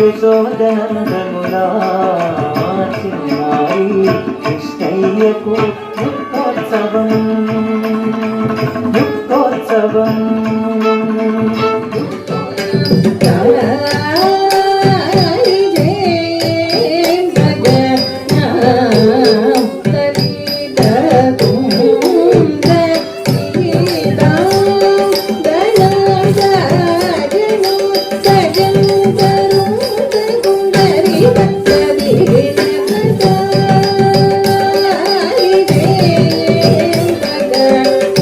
యశోదనందనులా కృష్ణయ్యకు యుక్తోత్సవం యుక్తోత్సవం Yeah.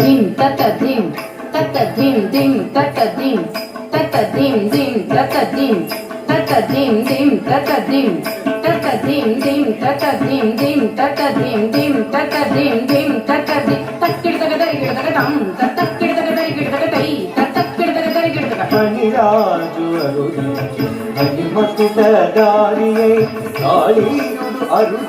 tata dim tata dim dim tata dim tata dim dim tata dim dim tata dim dim tata dim dim tata dim takkir taka dari gir taka dam takkir taka dari gir taka dai takkir taka dari gir taka Maniraju అరుదించు మహిమకుట దారియై కాళీయుడు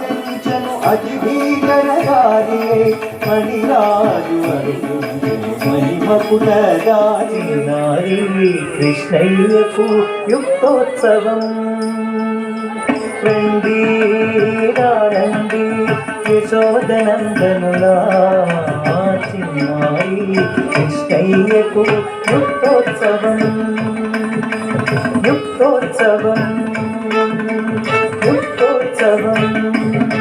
అరుదించను అతి భీకర దారియై మణిరాజు అరుదించు దారి నారీ కృష్ణయ్యకు యుక్తోత్సవం. రండి రండి యశోదనందనులా చిన్నారి కృష్ణయ్యకు యుక్తోత్సవం. యుక్తోత్సవం. యుక్తోత్సవం.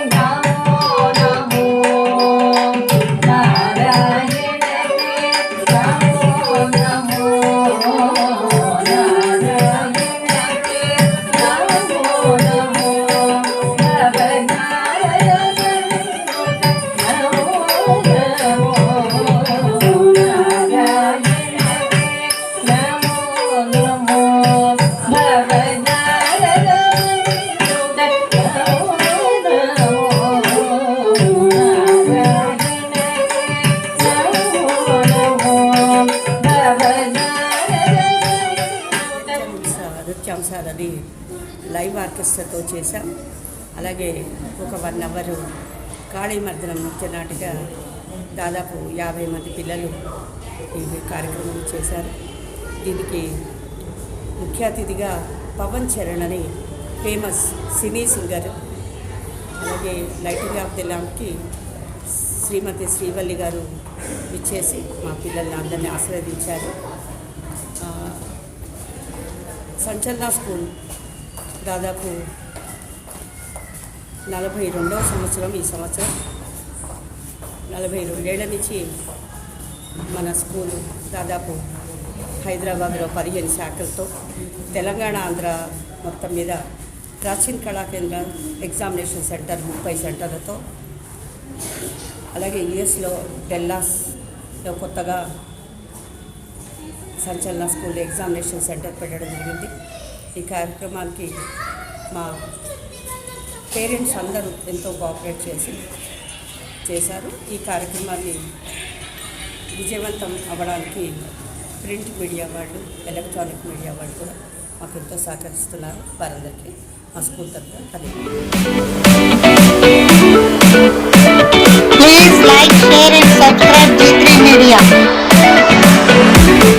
Sir అది live ఆర్కెస్ట్రాతో చేశాం. అలాగే ఒక వన్ అవర్ కాళీమర్దనం నృత్య నాటిక దాదాపు యాభై మంది పిల్లలు ఈ కార్యక్రమం చేశారు. దీనికి ముఖ్య అతిథిగా పవన్ చరణ్ అని ఫేమస్ సినీ సింగర్ అలాగే లైటింగ్ ఆఫ్ ది ల్యాంప్కి శ్రీమతి శ్రీవల్లి గారు ఇచ్చేసి మా పిల్లల్ని అందరినీ ఆశీర్వదించారు. సంచలన స్కూల్. దాదాపు నలభై రెండవ సంవత్సరం ఈ సంవత్సరం. నలభై రెండేళ్ళ నుంచి మన స్కూలు దాదాపు హైదరాబాద్లో పదిహేను శాఖలతో తెలంగాణ ఆంధ్ర మొత్తం మీద ప్రాచీన కళా కేంద్రం ఎగ్జామినేషన్ సెంటర్ ముప్పై సెంటర్లతో అలాగే యుఎస్లో డెల్లాస్లో కొత్తగా సంచలన స్కూల్ ఎగ్జామినేషన్ సెంటర్ పెట్టడం జరిగింది. ఈ కార్యక్రమానికి మా పేరెంట్స్ అందరూ ఎంతో కోఆపరేట్ చేసి చేశారు. ఈ కార్యక్రమాన్ని విజయవంతం అవ్వడానికి ప్రింట్ మీడియా వాళ్ళు ఎలక్ట్రానిక్ మీడియా వాళ్ళు కూడా మాకు ఎంతో సహకరిస్తున్నారు. వారందరికీ మా స్కూల్ తరఫున కలిగి